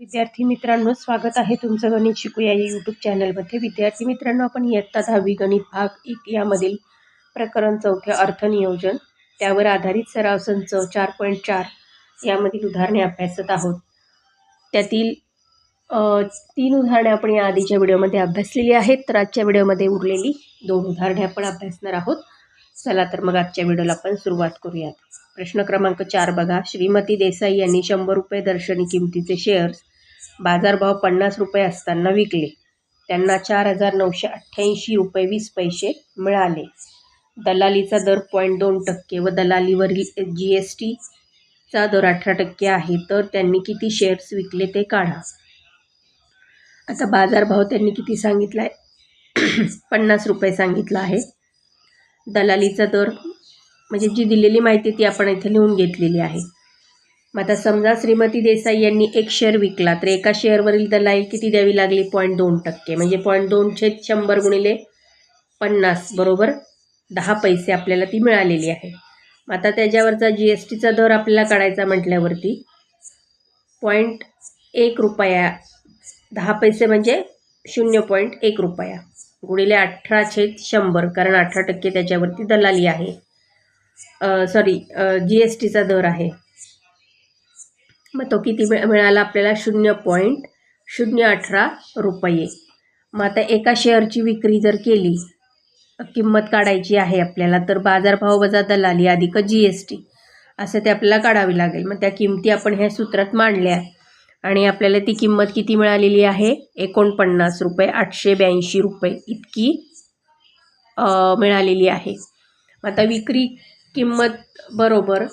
विद्यार्थी मित्रांनो स्वागत आहे तुमचं गणित शिकूया या यूट्यूब चॅनलमध्ये विद्यार्थी मित्रांनो आपण इयत्ता दहावी गणित भाग एक यामधील प्रकरण चौथे अर्थनियोजन त्यावर आधारित सराव संच चार पॉईंट चार यामधील उदाहरणे अभ्यासत आहोत. त्यातील तीन उदाहरणे आपण या आधीच्या व्हिडिओमध्ये अभ्यासलेली आहेत तर आजच्या व्हिडिओमध्ये उरलेली दोन उदाहरणे आपण अभ्यासणार आहोत. चला तर मग आजच्या व्हिडिओला आपण सुरुवात करूयात. प्रश्न क्रमांक चार बघा. श्रीमती देसाई यांनी शंभर रुपये दर्शनी किमतीचे शेअर्स बाजारभाव पन्नास रुपये असताना विकले. त्यांना चार हजार नऊशे अठ्ठ्याऐंशी रुपये वीस पैसे मिळाले. दलालीचा दर पॉईंट दोन टक्के व दलालीवरील जी एस टीचा दर अठरा टक्के आहे तर त्यांनी किती शेअर्स विकले ते काढा. आता बाजारभाव त्यांनी किती सांगितला आहे पन्नास रुपये सांगितला आहे. दलालीचा दर म्हणजे जी दिलेली माहिती ती आपण इथे लिहून घेतलेली आहे. मग आता समजा श्रीमती देसाई यांनी एक शेअर विकला तर एका शेअरवरील दलाली किती द्यावी लागली? पॉईंट दोन टक्के. म्हणजे पॉईंट दोनशे शंभर गुणिले पन्नास बरोबर? दहा पैसे आपल्याला ती मिळालेली आहे. मग आता त्याच्यावरचा जी एस टीचा दर आपल्याला काढायचा म्हटल्यावरती पॉईंट एक रुपया दहा पैसे म्हणजे शून्य पॉईंट एक रुपया गुणिले अठरा छेद शंभर कारण अठरा टक्के त्याच्यावरती दलाली आहे. सॉरी जी एस टीचा दर आहे. मग तो किती मिळ मिळाला आपल्याला शून्य पॉईंट शून्य अठरा रुपये. मग आता एका शेअरची विक्री जर केली किंमत काढायची आहे आपल्याला तर बाजारभाव वजा दलाली अधिक जी एस टी असं ते आपल्याला काढावी लागेल. मग त्या किमती आपण ह्या सूत्रात मांडल्या आणि आपल्याला ती किंमत किती मिळालेली आहे? एकोणपन्नास रुपये आठशे ब्याऐंशी रुपये इतकी मिळालेली आहे. आता विक्री किंमत बरोबर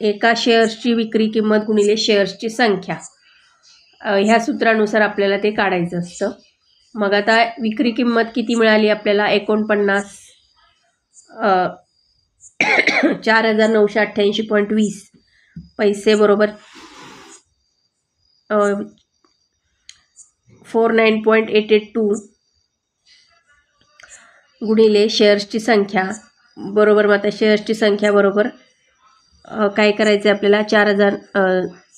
एका शेअर्सची विक्री किंमत गुणिले शेअर्सची संख्या. ह्या सूत्रानुसार आपल्याला ते काढायचं असतं. मग आता विक्री किंमत किती मिळाली आपल्याला? एकोणपन्नास चार हजार नऊशे अठ्ठ्याऐंशी पॉईंट वीस. पैसे बरोबर four nine point eight eight two गुणिले शेअर्सची संख्या. बरोबर मग आता शेअर्सची संख्या बरोबर काय करायचं आहे आपल्याला? चार हजार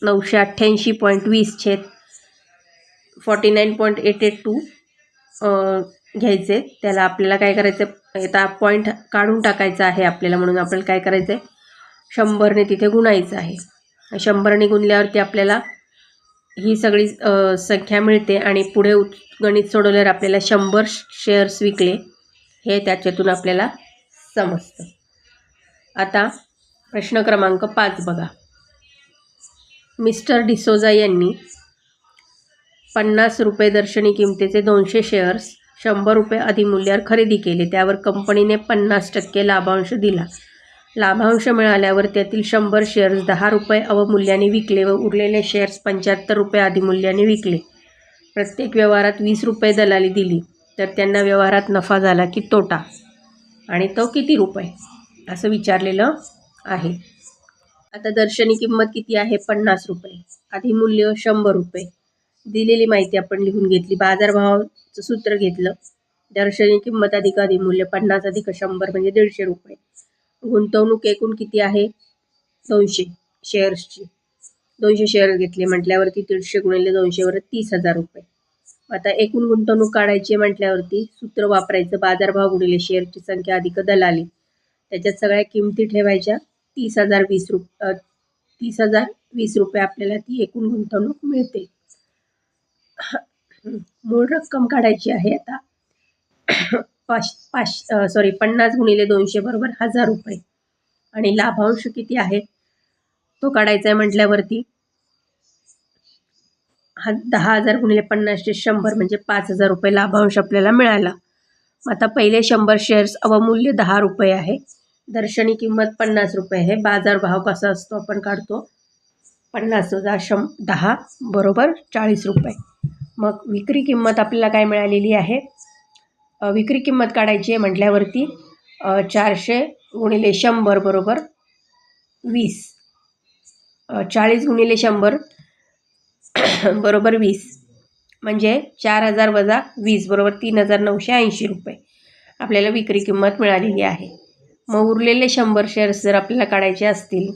नऊशे अठ्ठ्याऐंशी पॉईंट वीस छेद forty nine point eight eight two घ्यायचे त्याला आपल्याला काय करायचं आता पॉईंट काढून टाकायचा आहे आपल्याला म्हणून आपल्याला काय करायचं आहे शंभरने तिथे गुणायचं आहे. शंभरने गुणल्यावरती आपल्याला ही सगळी संख्या मिळते आणि पुढे उत गणित सोडवल्यावर आपल्याला शंभर शेअर्स विकले हे त्याच्यातून आपल्याला समजतं. आता प्रश्न क्रमांक पाच बघा. मिस्टर डिसोजा यांनी पन्नास रुपये दर्शनी किमतीचे दोनशे शेअर्स शंभर रुपये अधिमूल्यावर खरेदी केले. त्यावर कंपनीने पन्नास टक्के लाभांश दिला. लाभांश मिळाल्यावर त्यातील शंभर शेअर्स दहा रुपये अवमूल्याने विकले व उरलेले शेअर्स पंच्याहत्तर रुपये अधिमूल्याने विकले. प्रत्येक व्यवहारात वीस रुपये दलाली दिली. तर त्यांना व्यवहारात नफा झाला की तोटा. आणि तो किती रुपये? असं विचारलेलं आहे. आता दर्शनी किंमत किती आहे? पन्नास रुपये. आधी मूल्य शंभर रुपये. दिलेली माहिती आपण लिहून घेतली. बाजारभावाचं सूत्र घेतलं. दर्शनी किंमत अधिक अधिमूल्य पन्नास अधिक शंभर म्हणजे दीडशे रुपये. गुंतवणूक एकूण किती आहे? दोनशे शेअर्सची. दोनशे शेअर घेतले म्हटल्यावरती दीडशे गुणिले दोनशेवर तीस हजार रुपये. आता एकूण गुंतवणूक काढायची म्हटल्यावरती सूत्र वापरायचं. बाजारभाव गुणिले शेअरची संख्या अधिक दलाली. त्याच्यात सगळ्या किमती ठेवायच्या. तीस हजार वीस रुप तीस हजार वीस रुपये आपल्याला ती एकूण गुंतवणूक मिळते. मूळ रक्कम काढायची आहे आता. पाच पाच सॉरी पन्नास गुणिले दोनशे बरोबर हजार रुपये. आणि लाभांश किती आहे? तो काढायचा आहे म्हटल्यावरती हा दहा हजार गुणिले पन्नासचे शंभर म्हणजे पाच हजार रुपये लाभांश आपल्याला मिळाला. आता पहिले शंभर शेअर्स अवमूल्य दहा रुपये आहे. दर्शनी किंमत पन्नास रुपये आहे. बाजारभाव कसा असतो आपण काढतो? पन्नास हजार शं दहा बरोबर चाळीस रुपये. मग विक्री किंमत आपल्याला काय मिळालेली आहे? विक्री किंमत काढायची आहे म्हटल्यावरती चारशे गुणिले शंभर बरोबर वीस. चाळीस गुणिले शंभर बरोबर वीस. म्हणजे चार हजार वजा वीस बरोबर तीन हजार नऊशे ऐंशी रुपये आपल्याला विक्री किंमत मिळालेली आहे. मग उरलेले शंभर शेअर्स जर आपल्याला काढायचे असतील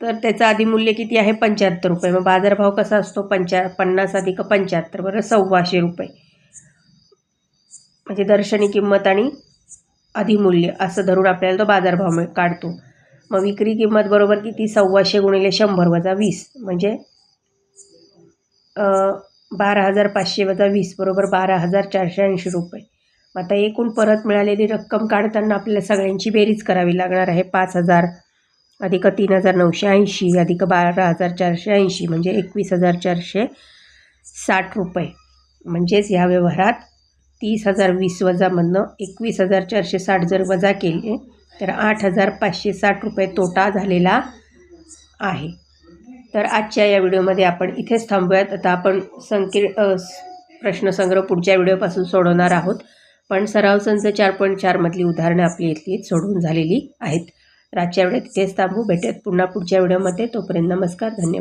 तर त्याचं आधी मूल्य किती आहे? पंच्याहत्तर रुपये. मग बाजारभाव कसा असतो? पंचा पन्नास अधिक पंच्याहत्तर बरं? सव्वाशे रुपये. म्हणजे दर्शनी किंमत आणि अधिमूल्य असं धरून आपल्याला तो बाजारभाव मिळ काढतो. मग विक्री किंमत बरोबर किती? सव्वाशे गुणिले शंभर वजा वीस. म्हणजे बारा हजार पाचशे वजा वीस बरोबर बारा हजार चारशे ऐंशी रुपये. मग आता एकूण परत मिळालेली रक्कम काढताना आपल्याला सगळ्यांची बेरीज करावी लागणार आहे. पाच हजार अधिक तीन हजार नऊशे ऐंशी अधिक बारा हजार चारशे ऐंशी म्हणजे एकवीस हजार चारशे साठ रुपये. म्हणजेच ह्या व्यवहारात तीस हजार वीस वजामधनं एकवीस हजार चारशे साठ जर वजा केले तर आठ हजार पाचशे साठ रुपये तोटा झालेला आहे. तर आजच्या या व्हिडिओमध्ये आपण इथेच थांबूयात. आता आपण संकीर्ण प्रश्नसंग्रह पुढच्या व्हिडिओपासून सोडवणार आहोत. पण सराव संच चार पॉईंट चारमधली उदाहरणं आपली इथली सोडवून झालेली आहेत. तर आजच्या वेळेत तिथेच थांबू. भेटत पुन्हा पुढच्या व्हिडिओमध्ये. तोपर्यंत नमस्कार धन्यवाद.